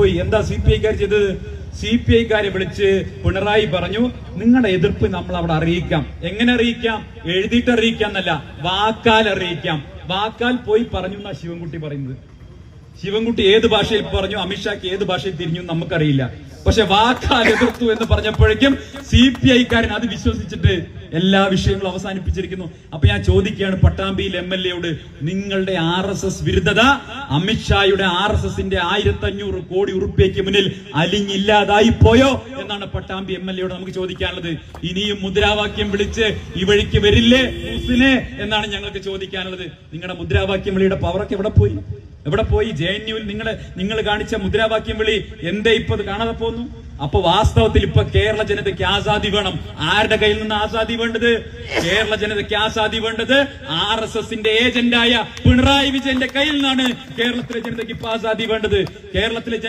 പോയി. എന്താ C P ഐക്കാർ ചെയ്തത്? സി പി ഐക്കാരെ വിളിച്ച് പിണറായി പറഞ്ഞു നിങ്ങളുടെ എതിർപ്പ് നമ്മൾ അവിടെ അറിയിക്കാം. എങ്ങനെ അറിയിക്കാം? എഴുതിയിട്ട് അറിയിക്കാം എന്നല്ല വാക്കാൽ അറിയിക്കാം. വാക്കാൽ പോയി പറഞ്ഞു എന്നാ ശിവൻകുട്ടി പറയുന്നത്. ശിവൻകുട്ടി ഏത് ഭാഷയിൽ പറഞ്ഞു അമിത്ഷാക്ക് ഏത് ഭാഷയിൽ തിരിഞ്ഞു നമുക്കറിയില്ല. പക്ഷെ വാക്കാൽ എതിർത്തു എന്ന് പറഞ്ഞപ്പോഴേക്കും സി പി ഐക്കാരൻ അത് വിശ്വസിച്ചിട്ട് എല്ലാ വിഷയങ്ങളും അവസാനിപ്പിച്ചിരിക്കുന്നു. അപ്പൊ ഞാൻ ചോദിക്കുകയാണ് പട്ടാമ്പിയിൽ എം എൽ എയോട് നിങ്ങളുടെ ആർ എസ് എസ് വിരുദ്ധത? അമിത്ഷായുടെ ആർ എസ് എസിന്റെ ആയിരത്തി അഞ്ഞൂറ് കോടി ഉറുപ്പ്യക്ക് മുന്നിൽ അലിഞ്ഞില്ലാതായി പോയോ എന്നാണ് പട്ടാമ്പി എം എൽ എയോട് നമുക്ക് ചോദിക്കാനുള്ളത്. ഇനിയും മുദ്രാവാക്യം വിളിച്ച് ഈ വഴിക്ക് വരില്ലേ? എന്നാണ് ഞങ്ങൾക്ക് ചോദിക്കാനുള്ളത്. നിങ്ങളുടെ മുദ്രാവാക്യം വിളിയുടെ പവറൊക്കെ എവിടെ പോയി? എവിടെ പോയി ജെ എൻ യുവിൽ നിങ്ങൾ നിങ്ങൾ കാണിച്ച മുദ്രാവാക്യം വിളി? എന്തേ ഇപ്പൊ കാണാതെ പോന്നു അപ്പൊ വാസ്തവത്തിൽ ഇപ്പൊ കേരള ജനതയ്ക്ക് ആസാദി വേണം. ആരുടെ കയ്യിൽ നിന്ന് ആസാദി വേണ്ടത്? കേരള ജനതയ്ക്ക് ആസാദി വേണ്ടത് ആർ എസ് എസിന്റെ ഏജന്റായ പിണറായി വിജയന്റെ കയ്യിൽ നിന്നാണ് കേരളത്തിലെ ജനതയ്ക്ക് ഇപ്പൊ ആസാദി വേണ്ടത്. കേരളത്തിലെ